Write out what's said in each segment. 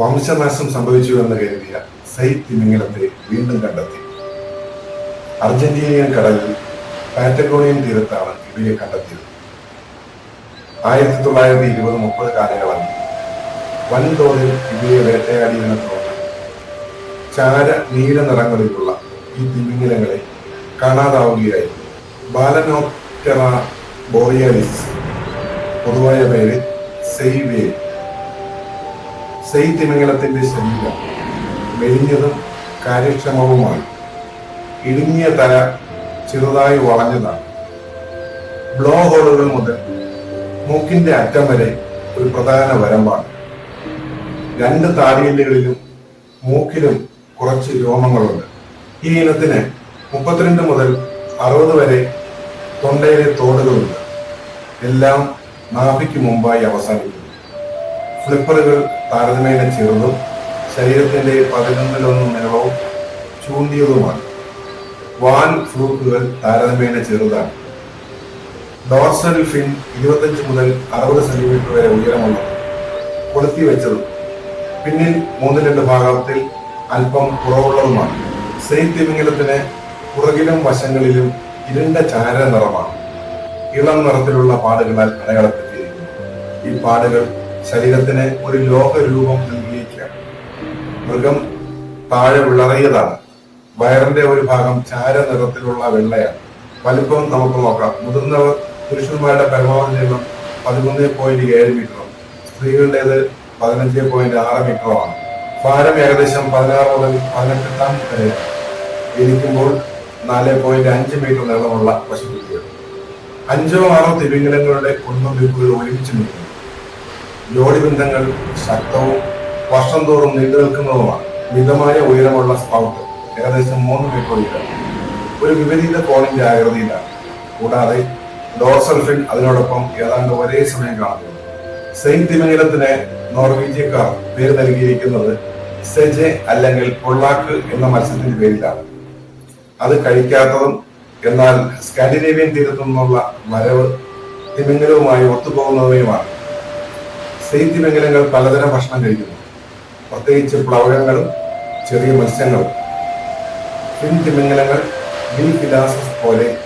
വംശനാശം സംഭവിച്ചു എന്ന് കരുതിയ സൈ തിമിംഗലത്തെ വീണ്ടും കണ്ടെത്തി. അർജന്റീനിയൻ കടലിൽ പാറ്റഗോണിയൻ തീരത്താണ് ഇവയെ കണ്ടെത്തിയത്. ആയിരത്തി തൊള്ളായിരത്തി ഇരുപത് മുപ്പത് കാലയളവിൽ വൻതോതിൽ ഇവയെ വേട്ടയാടിയതിനെ തുടർന്ന് ചാര നീല നിറങ്ങളിലുള്ള ഈ തിമിംഗലങ്ങളെ കാണാതാവുകയായിരുന്നു. ബാലനോപ്റ്ററ ബോറിയാലിസ് പൊതുവായ പേര് സെയ്വേ സെയ് തിമിംഗലത്തിന്റെ ശരീരം മെലിഞ്ഞതും കാര്യക്ഷമവുമായി ഇടുങ്ങിയ തല ചെറുതായി വളഞ്ഞതാണ്. ബ്ലോ ഹോളുകൾ മുതൽ മൂക്കിന്റെ അറ്റം വരെ ഒരു പ്രധാന വരമ്പാണ്. രണ്ട് താടിയെല്ലുകളിലും മൂക്കിലും കുറച്ച് രോമങ്ങളുണ്ട്. ഈ ഇനത്തിന് മുപ്പത്തിരണ്ട് മുതൽ അറുപത് വരെ തൊണ്ടയിലെ തോടുകളുണ്ട്. എല്ലാം നാഭിക്ക് മുമ്പായി അവസാനിക്കുന്നു. ഫ്ലിപ്പറുകൾ താരതമ്യേന ചെറുതും ശരീരത്തിന്റെ പതിനൊന്നിലൊന്ന് നീളവും ചൂണ്ടിയതുമാണ്. വാൻ ഫ്ലൂക്കുകൾ താരതമ്യേന ചെറുതാണ്. ഡോർസൽ ഫിൻ ഇരുപത്തഞ്ച് മുതൽ അറുപത് സെന്റിമീറ്റർ വരെ ഉയരമുള്ളതും കൊളുത്തി വെച്ചതും പിന്നിൽ രണ്ട് ഭാഗത്തിൽ അല്പം കുറവുള്ളതുമാണ്. സെയിൻ തിമിംഗലത്തിന് പുറകിലും വശങ്ങളിലും ഇരുണ്ട ചാര നിറമാണ്. ഇളം നിറത്തിലുള്ള പാടുകളാൽ അടയാളപ്പെട്ടിരിക്കുന്നു ഈ പാടുകൾ ശരീരത്തിന് ഒരു ലോകരൂപം നൽകിയേക്കാം മൃഗം താഴെ വിളറിയതാണ്. വയറിന്റെ ഒരു ഭാഗം ചാര നിറത്തിലുള്ള വെള്ളയാണ്. വലിപ്പം നമുക്ക് നോക്കാം. മുതിർന്നവർ പുരുഷന്മാരുടെ പരമാവധി നീളം പതിമൂന്ന് പോയിന്റ് ഏഴ് മീറ്ററും സ്ത്രീകളുടേത് പതിനഞ്ച് പോയിന്റ് ആറ് മീറ്ററുമാണ് ഭാരം ഏകദേശം പതിനാറ് മുതൽ പതിനെട്ടെട്ടാം വരെ ഇരിക്കുമ്പോൾ നാല് പോയിന്റ് അഞ്ച് മീറ്റർ നീളമുള്ള പശുക്കുട്ടികൾ. അഞ്ചോ ആറോ തിമിംഗലങ്ങളുടെ കുടുംബവിപ്പുകൾ ഒരുമിച്ച് നിൽക്കുന്നു. ജോഡി ബന്ധങ്ങൾ ശക്തവും വർഷം തോറും നീണ്ടു നിൽക്കുന്നതുമാണ് മിതമായ ഉയരമുള്ള സ്പൗട്ട് ഏകദേശം മൂന്ന് മീറ്റർ ഒരു വിപരീത കോണിന്റെ ആകൃതിയിലാണ് കൂടാതെ ഡോർസൽ ഫിൻ അതിനോടൊപ്പം ഏതാണ്ട് ഒരേ സമയം കാണുന്നു സെയിന്റ് തിമിംഗലത്തിന് നോർവീജിയക്കാർ പേര് നൽകിയിരിക്കുന്നത് സെജെ അല്ലെങ്കിൽ പൊള്ളാക്ക് എന്ന മത്സ്യത്തിന്റെ പേരിലാണ്. അത് കഴിക്കാത്തതും എന്നാൽ സ്കാൻഡിനേവിയൻ തീരത്തു നിന്നുള്ള വരവ് തിമിംഗലവുമായി ഒത്തുപോകുന്നവയുമാണ് തിമിംഗലങ്ങൾ പലതരം ഭക്ഷണം കഴിക്കുന്നു. പ്രത്യേകിച്ച് പ്ലവകങ്ങളും ചെറിയ മത്സ്യങ്ങളും. ഫിൻ തിമിംഗലങ്ങൾ ബിൽ ഫിലാസസ് പോലെ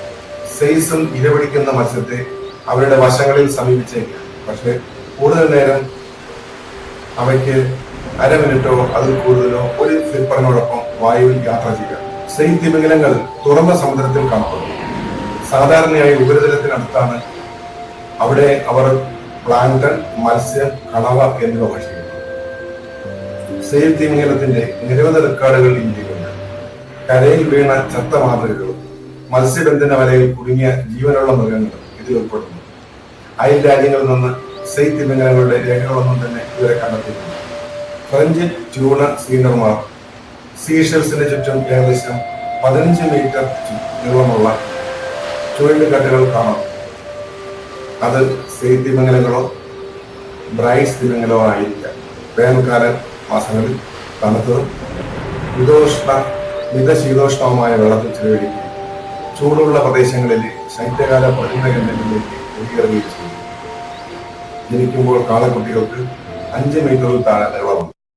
സെയ്സും ഇരപിടിക്കുന്ന മത്സ്യത്തെ അവരുടെ വശങ്ങളിൽ സമീപിച്ചേക്കാം. പക്ഷെ കൂടുതൽ നേരം അവയ്ക്ക് അര മിനിറ്റോ അതിൽ കൂടുതലോ ഒരു ഫ്ലിപ്പറിനോടൊപ്പം വായുവിൽ യാത്ര ചെയ്യാം. സെയിൻ തിമിംഗലങ്ങൾ തുറന്ന സമുദ്രത്തിൽ കാണപ്പെടുന്നു. സാധാരണയായി ഉപരിതലത്തിനടുത്താണ് അവിടെ അവർ പ്ലാങ്ടൺ മത്സ്യം കണവ എന്നിവ ഭക്ഷിക്കുന്നു. സെയിൽ തിമിംഗലത്തിന്റെ നിരവധി റെക്കോർഡുകൾ ഇന്ത്യയിലുണ്ട് കരയിൽ വീണ ചത്ത മാതൃകകളും മത്സ്യബന്ധന വലയിൽ കുടുങ്ങിയ ജീവനുള്ള മൃഗങ്ങളും ഇതിൽ ഉൾപ്പെടുന്നു. അയൽ രാജ്യങ്ങളിൽ നിന്ന് സെയ് തിമിംഗലങ്ങളുടെ രേഖകളൊന്നും തന്നെ ഇവരെ കണ്ടെത്തിയിട്ടുണ്ട് ഫ്രഞ്ച് ട്യൂണ സീനർമാർ സീഷൽസിന് ചുറ്റും ഏകദേശം പതിനഞ്ച് മീറ്റർ നീളമുള്ള ചുഴലിക്കാറ്റുകൾ കാണാം. അത് സ്ത്രീ തിമിംഗലങ്ങളോ ബ്രൈസ് ദിനങ്ങളോ ആയിരിക്കാം വേനൽക്കാല മാസങ്ങളിൽ തണുത്തതും മിതോഷ്ണ മിതശീതോഷ്ണവുമായ വെള്ളത്തിൽ ചെലവഴിക്കുകയും ചൂടുള്ള പ്രദേശങ്ങളിൽ ശൈത്യകാല പഠന കേന്ദ്രങ്ങളിലേക്ക് കുടിയേറുകയും ചെയ്യും. ജനിക്കുമ്പോൾ കാളക്കുട്ടികൾക്ക് അഞ്ച് മീറ്ററിൽ താഴെ നീളമുണ്ട്